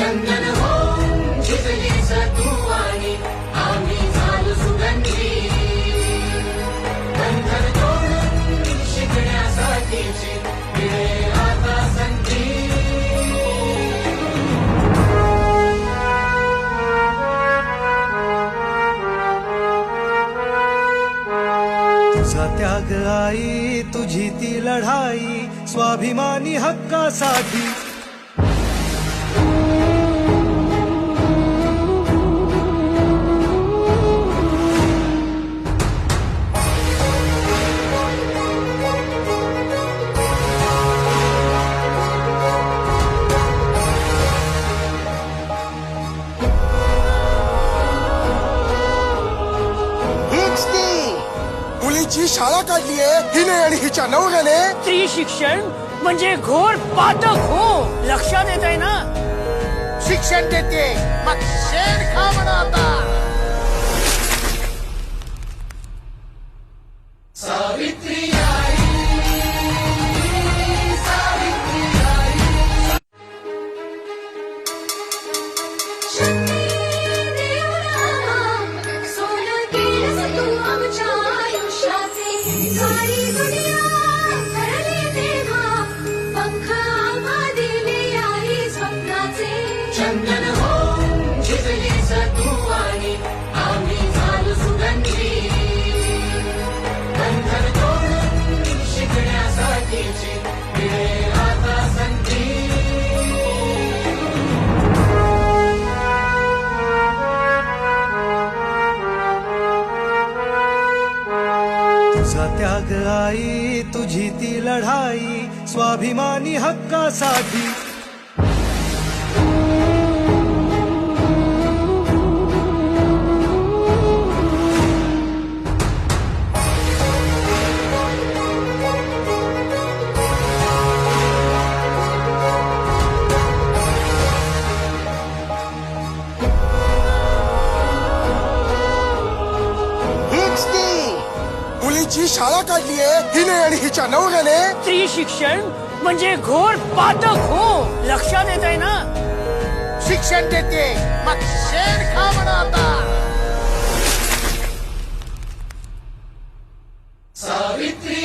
चंदन हो तू आणि आम्ही झालो सुगंधी. बंधन तोडून शिकण्यासाठीची आता संधी तुझा त्याग आई तुझी ती लढाई स्वाभिमानी हक्कासाठी मुलीची शाळा काढलीये हिने आणि हिच्या नवऱ्याने. स्त्री शिक्षण म्हणजे घोर पातक हो. लक्षात येत आहे ना? शिक्षण देते मग शेण खा म्हणा आता. सावित्री चंदन तू आणि आम्ही झालो सुगंधी. बंधन तोडून शिकण्यासाठीची मिळेल आता संधी तुझा त्याग आई तुझी ती लढाई स्वाभिमानी हक्कासाठी. मुलीची शाळा काढली आहे हिने आणि हिच्या नवऱ्याने. स्त्री शिक्षण म्हणजे घोर पातक हो. लक्षात येत आहे ना? शिक्षण देते मग शेर खा म्हणा आता. सावित्री